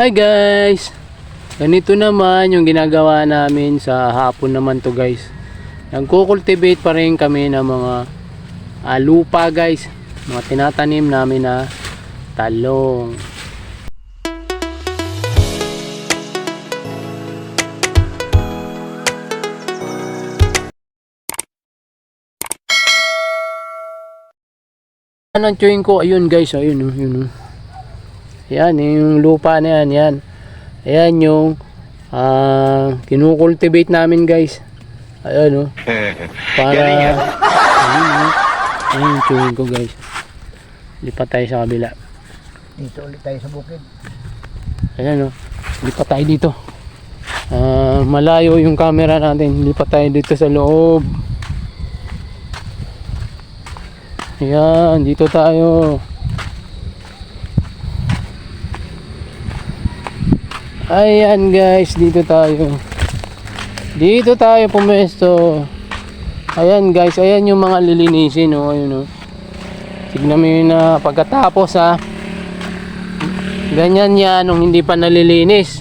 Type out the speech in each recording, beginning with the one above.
Hi guys! Ganito naman yung ginagawa namin sa hapon naman to guys. Nagko-cultivate pa rin kami ng mga ah, lupa guys. Mga tinatanim namin na talong. Yan ang chewing ko. Ayun guys, ayun oh, yun oh. Yan, yung lupa na yan, yan. Ayan yung ah kinukultivate namin guys. Ayan oh. Para ayun, oh. Ayun yung chewing ko guys. Lipat tayo sa kabila. Dito ulit tayo sa bukid. Ayan oh. Lipat tayo dito. Ah, malayo yung camera natin. Lipat tayo dito sa loob. Ayan, dito tayo. Ayan guys, dito tayo. Dito tayo pumesto. Ayan guys, ayan yung mga lilinisin oh, ayun oh. Tignan mo yun na pagkatapos ha. Ganyan yan nung hindi pa nalilinis.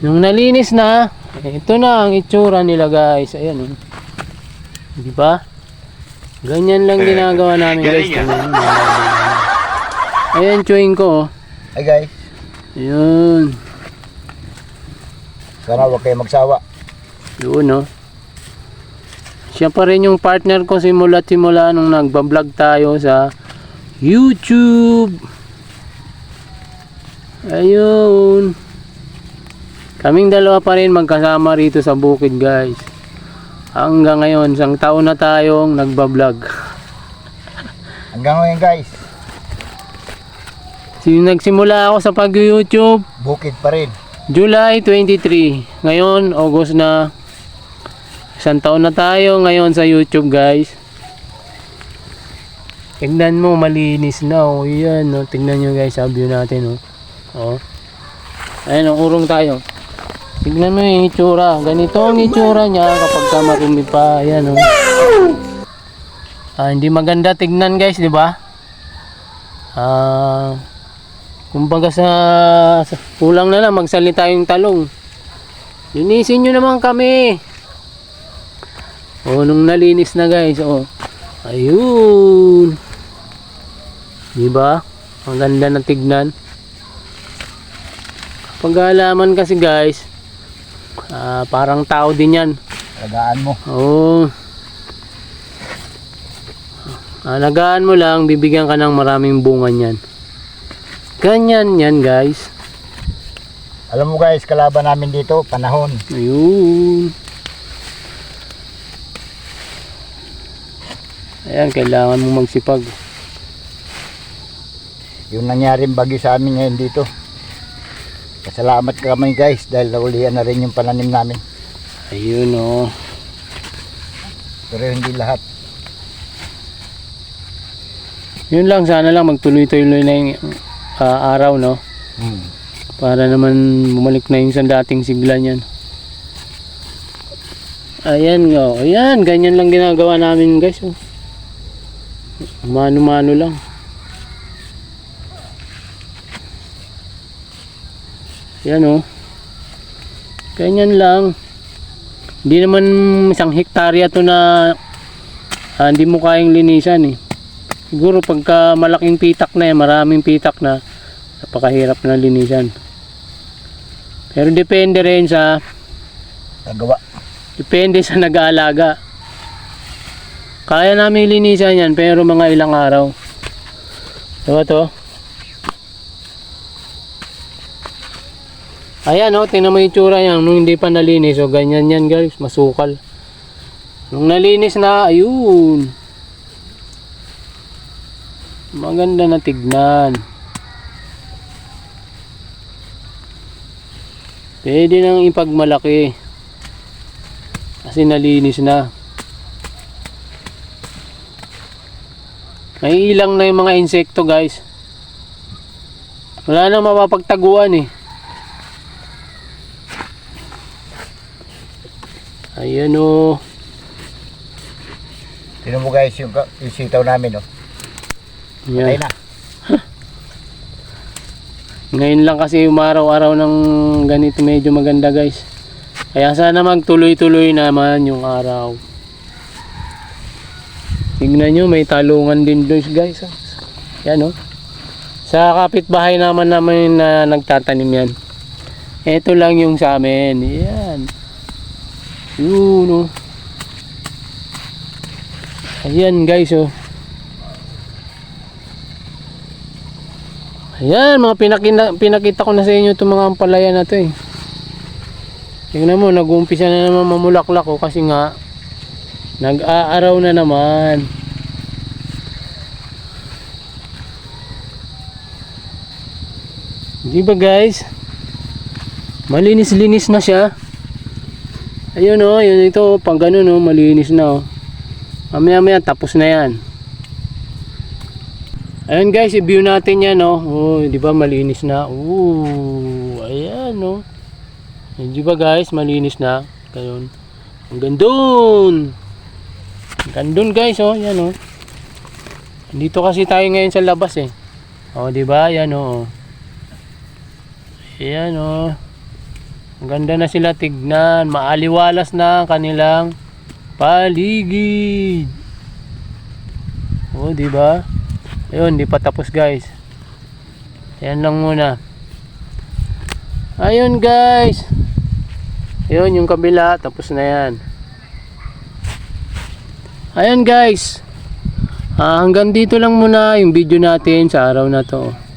Nung nalinis na, ito na ang itsura nila guys. Ayan oh. Di ba? Ganyan lang ginagawa namin guys. Mo. Ayan chewing ko oh. Ay guys, Ayun. sana huwag kayo magsawa. Yun oh. Siya pa rin yung partner ko simula't simula nung nagbablog tayo sa YouTube. Ayun. Kaming dalawa pa rin magkasama rito sa bukid guys. Hanggang ngayon, isang taon na tayong nagbablog. Hanggang ngayon guys, Sin nagsimula ako sa pag-YouTube bukid pa rin. July 23. Ngayon, August na. Isang taon na tayo ngayon sa YouTube, guys. Tignan mo, malinis na. Oh. Yan, oh. Tignan nyo, guys, sa view natin. Oh. Oh. Ayan, oh, urong tayo. Tignan mo yung itsura. Ganito ang itsura niya kapag ka marumi pa. Ayan, oh. Ah, hindi maganda tignan, guys, di ba? Ah, kumbaga sa, sa kulang na lang magsalita yung talong. Linisin nyo naman kami. Oh, nung nalinis na guys, oh. Ayun. Di ba? Ang ganda ng tignan. Pag-aalaman kasi guys, ah, parang tao din yan. Alagaan mo. Oo. Alagaan mo lang, bibigyan ka ng maraming bunga niyan. Ganyan yan guys. Alam mo guys, kalaban namin dito, panahon. Ayun. Ayan, kailangan mo magsipag. Yung nangyaring bagyo sa amin ngayon dito. Pasalamat kami guys dahil naulian na rin yung pananim namin. Ayun oh. Pero hindi lahat. Yun lang, sana lang magtuloy-tuloy na yung ah, araw, no? Hmm. Para naman bumalik na yung sa dating sigla niyan. Ayan nga, oh. ayan, ganyan lang ginagawa namin guys. Oh. Mano-mano lang. Yan oh. Ganyan lang. Hindi naman isang hektarya to na ah, hindi mo kayang linisan eh. Siguro pagka malaking pitak na yan, maraming pitak na, napakahirap na linisan. Pero depende rin sa, Nagawa. depende sa nag-aalaga. Kaya namin linisan yan, pero mga ilang araw. Diba to? Ayan o, oh, tingnan mo yung tsura yan. Nung hindi pa nalinis, o ganyan yan guys, masukal. Nung nalinis na, ayun. Maganda na tignan. Pwede nang ipagmalaki. Kasi nalinis na. May ilang na yung mga insekto guys. Wala nang mapapagtaguan eh. Ayan o. Tignan mo guys yung, yung sitaw namin oh. Patay Yan. na. Ngayon lang kasi umaraw-araw ng ganito medyo maganda guys. Kaya sana magtuloy-tuloy naman yung araw. Tingnan nyo, may talungan din doon guys. Yan oh. Sa kapitbahay naman namin na nagtatanim yan. Ito lang yung sa amin. Yan. Yun oh. Ayan guys oh. Ayan, mga pinakita, pinakita ko na sa inyo itong mga ampalaya na to eh. Tingnan mo, nag-uumpisa na naman mamulaklak oh, kasi nga nag-aaraw na naman. Di ba guys? Malinis-linis na siya. Ayun oh, yun ito, pang ganun oh, malinis na oh. Mamaya maya tapos na yan. Ayun guys, i-view natin yan oh. Oh, di ba malinis na? Ooh, ayan oh. Yun, di ba guys, malinis na. Kayon. Ang gandun. Ang gandun guys oh, yan oh. Dito kasi tayo ngayon sa labas eh. Oh, di ba? Yan oh. Ayan oh. Ang ganda na sila tignan. Maaliwalas na ang kanilang paligid. Oh, di ba? Ayun, di pa tapos guys. Ayan lang muna. Ayun guys. Ayun yung kabila, tapos na yan. Ayun guys. Ah, hanggang dito lang muna yung video natin sa araw na to.